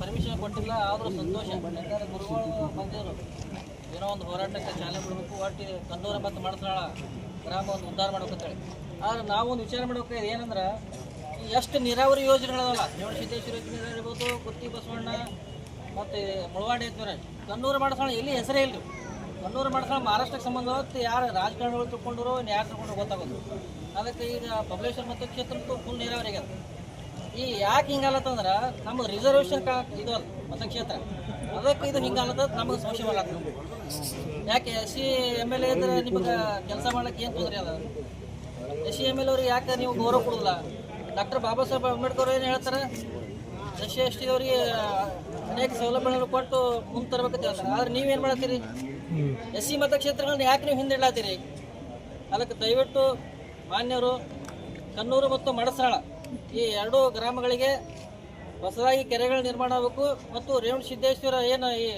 Permission ಕೊಟ್ಟಿಲ್ಲ, ಆದರೂ ಸಂತೋಷ. ಯಾಕಂದ್ರೆ ಗುರುಗಳು ಬಂದಿದ್ರು. ಏನೋ ಒಂದು ಹೋರಾಟಕ್ಕೆ ಚಾಲನೆ ಬಿಡಬೇಕು ಒಟ್ಟು ಕಂದೂರ ಮತ್ತು ಮಾಡ್ತಾಳ ಗ್ರಾಮ ಒಂದು ಉದ್ಧಾರ ಮಾಡ್ಬೇಕಂತೇಳಿ ಆದ್ರೆ ನಾವು ಒಂದು ವಿಚಾರ ಮಾಡ್ಬೇಕು ಏನಂದ್ರೆ ಎಷ್ಟು ನೀರಾವರಿ ಯೋಜನೆಗಳಲ್ಲ ರೇವಣ ಸಿದ್ದೇಶ್ವರ ಯೋಜನೆ ಇರ್ಬೋದು ಕುತ್ತಿ ಬಸವಣ್ಣ ಮತ್ತು ಮುಳವಾಡಿ ಐತ್ವರ ಕಣ್ಣೂರು ಮಾಡಿಸೋಣ ಎಲ್ಲಿ ಹೆಸರೇ ಇಲ್ಲರಿ ಕಣ್ಣೂರು ಮಾಡಿಸೋಣ ಮಹಾರಾಷ್ಟ್ರಕ್ಕೆ ಸಂಬಂಧ ಯಾರು ರಾಜಕಾರಣಿಗಳು ತಿಳ್ಕೊಂಡ್ರು ಯಾರು ತಿಳ್ಕೊಂಡ್ರು ಗೊತ್ತಾಗೋದು ಅದಕ್ಕೆ ಈಗ ಬಬಲೇಶ್ವರ ಕ್ಷೇತ್ರಕ್ಕೂ ಫುಲ್ ನೀರಾವರಿ ಆಗ್ಯದ. ಈ ಯಾಕೆ ಹಿಂಗಾಲತ್ತಂದ್ರೆ ನಮಗೆ ರಿಸರ್ವೇಷನ್ ಕಾ ಇದು ಅಲ್ಲ ಮತಕ್ಷೇತ್ರ ಅದಕ್ಕೆ ಇದು ಹಿಂಗಾಲತ್ತ ನಮಗೆ ಸಂಶಯ ಮಾಡತ್ತ ಯಾಕೆ S C M L A ಇದ್ರೆ ನಿಮಗೆ ಕೆಲಸ ಮಾಡ್ಲಿಕ್ಕೆ ಏನು ತೊಂದರೆ ಅದ? ಎಸ್ ಸಿ ಎಂ ಎಲ್ ಅವ್ರಿಗೆ ಯಾಕೆ ನೀವು ಗೌರವ ಕೊಡೋದಿಲ್ಲ? ಡಾಕ್ಟರ್ ಬಾಬಾ ಸಾಹೇಬ್ ಅಂಬೇಡ್ಕರ್ ಏನು ಹೇಳ್ತಾರೆ? ಎಸ್ ಸಿ ಎಸ್ ಟಿ ಅವರಿಗೆ ಅನೇಕ ಸೌಲಭ್ಯಗಳನ್ನು ಕೊಟ್ಟು ಮುಂದೆ ತರಬೇಕಂತ ಹೇಳ್ತಾರೆ. ಆದ್ರೆ ನೀವೇನು ಮಾಡ್ತೀರಿ ಎಸ್ ಸಿ ಮತಕ್ಷೇತ್ರಗಳನ್ನ ಯಾಕೆ ನೀವು ಹಿಂದಿಡ್ಲಾತ್ತೀರಿ ಅದಕ್ಕೆ ದಯವಿಟ್ಟು ಮಾನ್ಯರು ಕನ್ನೂರು ಮತ್ತು ಮಡಸಾಳ ಈ ಎರಡೂ ಗ್ರಾಮಗಳಿಗೆ ಹೊಸದಾಗಿ ಕೆರೆಗಳ ನಿರ್ಮಾಣ ಆಗಬೇಕು ಮತ್ತು ರೇವಣ ಸಿದ್ದೇಶ್ವರ ಏನು ಈ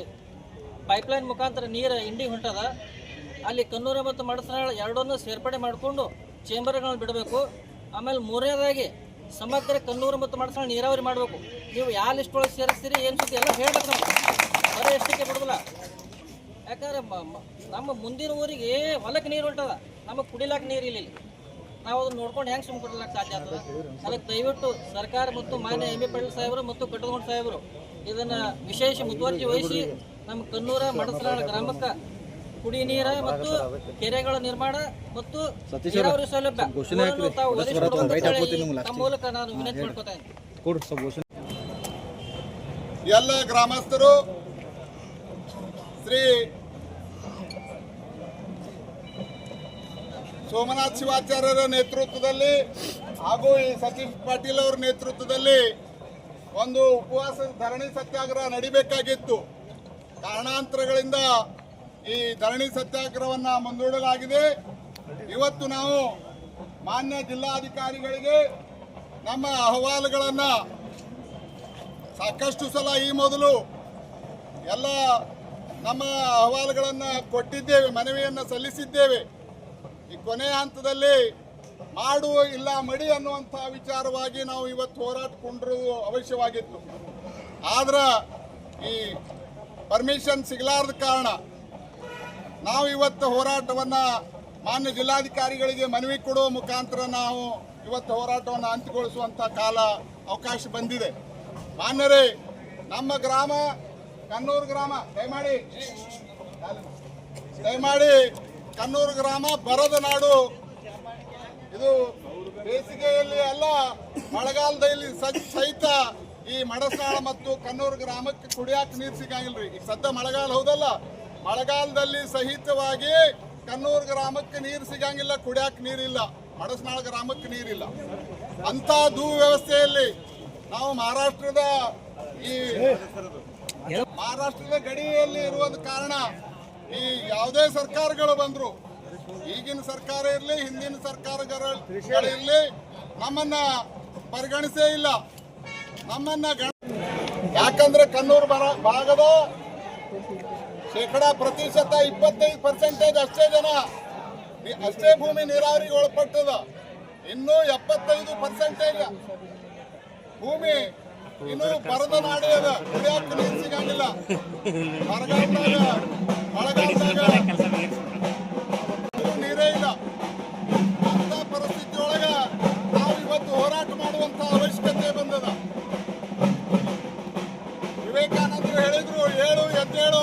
ಪೈಪ್ಲೈನ್ ಮುಖಾಂತರ ನೀರು ಹಿಂಡಿ ಹೊಂಟದ, ಅಲ್ಲಿ ಕನ್ನೂರು ಮತ್ತು ಮಡಸನಾಳ ಎರಡನ್ನೂ ಸೇರ್ಪಡೆ ಮಾಡಿಕೊಂಡು ಚೇಂಬರ್ಗಳನ್ನು ಬಿಡಬೇಕು. ಆಮೇಲೆ ಮೂರನೇದಾಗಿ ಸಮಗ್ರ ಕನ್ನೂರು ಮತ್ತು ಮಡಸನಾಳ ನೀರಾವರಿ ಮಾಡಬೇಕು. ನೀವು ಯಾವ ಲಿಸ್ಟ್ ಒಳಗೆ ಸೇರಿಸ್ತೀರಿ, ಏನು ಸುದ್ದಿ ಎಲ್ಲ ಹೇಳಬೇಕು ನಮ್ಗೆ. ಬರೀ ಎಷ್ಟಕ್ಕೆ ಬಿಡೋದಿಲ್ಲ. ಯಾಕಂದ್ರೆ ನಮ್ಮ ಮುಂದಿನ ಊರಿಗೆ ಹೊಲಕ್ಕೆ ನೀರು ಹೊಂಟದ. ನಮಗೆ ಕುಡಿಲಾಕ ನೀರು ಇಲ್ಲಿ. ನಾವು ಅದನ್ನು ನೋಡ್ಕೊಂಡು ಹೆಂಗೆ ಸುಮ್ಮ ಕೊಡ್ಲಿಕ್ಕೆ ಸಾಧ್ಯ ಆಗ್ತದೆ? ಅದಕ್ಕೆ ದಯವಿಟ್ಟು ಸರ್ಕಾರ ಮತ್ತು ಮಾನ್ಯ ಎಂ. ಬಿ ಪಾಟೀಲ್ ಸಾಹೇಬರು ಮತ್ತು ಕಟ್ಟದಗೊಂಡ ಸಾಹೇಬರು ಇದನ್ನ ವಿಶೇಷ ಮುತುವರ್ಜಿ ವಹಿಸಿ ನಮ್ಮ ಕನ್ನೂರ ಮಡಸಲಾಳ ಗ್ರಾಮಕ್ಕೆ ಕುಡಿ ನೀರ ಮತ್ತು ಕೆರೆಗಳ ನಿರ್ಮಾಣ ಮತ್ತು ನೀರಾವರಿ ಸೌಲಭ್ಯ ಮೂಲಕ ನಾನು ವಿನಂತಿ ಮಾಡ್ಕೋತೇನೆ ಎಲ್ಲ ಗ್ರಾಮಸ್ಥರು ಶ್ರೀ ಸೋಮನಾಥ್ ಶಿವಾಚಾರ್ಯರ ನೇತೃತ್ವದಲ್ಲಿ ಹಾಗೂ ಈ ಸತೀಶ್ ಪಾಟೀಲ್ ಅವರ ನೇತೃತ್ವದಲ್ಲಿ ಒಂದು ಉಪವಾಸ ಧರಣಿ ಸತ್ಯಾಗ್ರಹ ನಡಿಬೇಕಾಗಿತ್ತು. ಕಾರಣಾಂತರಗಳಿಂದ ಈ ಧರಣಿ ಸತ್ಯಾಗ್ರಹವನ್ನು ಮುಂದೂಡಲಾಗಿದೆ. ಇವತ್ತು ನಾವು ಮಾನ್ಯ ಜಿಲ್ಲಾಧಿಕಾರಿಗಳಿಗೆ ನಮ್ಮ ಅಹವಾಲುಗಳನ್ನು ಸಾಕಷ್ಟು ಸಲ ಈ ಮೊದಲು ಎಲ್ಲ ನಮ್ಮ ಅಹವಾಲುಗಳನ್ನು ಕೊಟ್ಟಿದ್ದೇವೆ, ಮನವಿಯನ್ನು ಸಲ್ಲಿಸಿದ್ದೇವೆ. ಈ ಕೊನೆಯ ಹಂತದಲ್ಲಿ ಮಾಡು ಇಲ್ಲ ಮಡಿ ಅನ್ನುವಂಥ ವಿಚಾರವಾಗಿ ನಾವು ಇವತ್ತು ಹೋರಾಟಗೊಂಡಿರುವುದು ಅವಶ್ಯವಾಗಿತ್ತು. ಆದ್ರೆ ಈ ಪರ್ಮಿಷನ್ ಸಿಗಲಾರದ ಕಾರಣ ನಾವು ಇವತ್ತು ಹೋರಾಟವನ್ನು ಮಾನ್ಯ ಜಿಲ್ಲಾಧಿಕಾರಿಗಳಿಗೆ ಮನವಿ ಕೊಡುವ ಮುಖಾಂತರ ನಾವು ಇವತ್ತು ಹೋರಾಟವನ್ನು ಅಂತ್ಯಗೊಳಿಸುವಂಥ ಕಾಲ ಅವಕಾಶ ಬಂದಿದೆ. ಮಾನ್ಯರೇ, ನಮ್ಮ ಗ್ರಾಮ ಕನ್ನೂರು ಗ್ರಾಮ, ದಯಮಾಡಿ ದಯಮಾಡಿ ಕನ್ನೂರು ಗ್ರಾಮ, ಬರದ ನಾಡು. ಇದು ಬೇಸಿಗೆಯಲ್ಲಿ ಅಲ್ಲ, ಮಳೆಗಾಲದಲ್ಲಿ ಸಹಿತ ಈ ಮಡಸಾಳ ಮತ್ತು ಕನ್ನೂರು ಗ್ರಾಮಕ್ಕೆ ಕುಡಿಯಾಕ ನೀರು ಸಿಗಂಗಿಲ್ರಿ. ಈಗ ಸದ್ಯ ಮಳೆಗಾಲ ಹೌದಲ್ಲ? ಮಳೆಗಾಲದಲ್ಲಿ ಸಹಿತವಾಗಿ ಕನ್ನೂರು ಗ್ರಾಮಕ್ಕೆ ನೀರು ಸಿಗಂಗಿಲ್ಲ, ಕುಡಿಯಾಕ ನೀರಿಲ್ಲ ಮಡಸನಾಳ ಗ್ರಾಮಕ್ಕೆ ನೀರಿಲ್ಲ ಅಂತ ದು ವ್ಯವಸ್ಥೆಯಲ್ಲಿ ನಾವು ಮಹಾರಾಷ್ಟ್ರದ ಈ ಮಹಾರಾಷ್ಟ್ರದ ಗಡಿಯಲ್ಲಿ ಇರುವ ಕಾರಣ ಈ ಯಾವುದೇ ಸರ್ಕಾರಗಳು ಬಂದ್ರು, ಈಗಿನ ಸರ್ಕಾರ ಇರಲಿ, ಹಿಂದಿನ ಸರ್ಕಾರಗಳಿರಲಿ, ನಮ್ಮನ್ನ ಪರಿಗಣಿಸೇ ಇಲ್ಲ. ನಮ್ಮನ್ನ ಯಾಕಂದ್ರೆ ಕಣ್ಣೂರು ಬರ ಭಾಗದ ಶೇಕಡ ಪ್ರತಿಶತ ಇಪ್ಪತ್ತೈದು ಪರ್ಸೆಂಟೇಜ್ ಅಷ್ಟೇ ಜನ ಅಷ್ಟೇ ಭೂಮಿ ನೀರಾವರಿಗೆ ಒಳಪಟ್ಟದ. ಇನ್ನೂ ಎಪ್ಪತ್ತೈದು ಪರ್ಸೆಂಟೇಜ್ ಭೂಮಿ ಇನ್ನು ಬರದ ನಾಡಿ ಅದ. ಕುಡಿಯಾಕ ನೀರು ಸಿಗಂಗಿಲ್ಲ ಬರಗಾಲದಾಗ ಕೆಲಸ ನೀರೇ ಇಲ್ಲ ಅಂತ ಪರಿಸ್ಥಿತಿಯೊಳಗ ನಾವು ಇವತ್ತು ಹೋರಾಟ ಮಾಡುವಂತ ಅವಶ್ಯಕತೆ ಬಂದದ ವಿವೇಕಾನಂದರು ಹೇಳಿದ್ರು ಹೇಳು ಎದ್ದೇಳು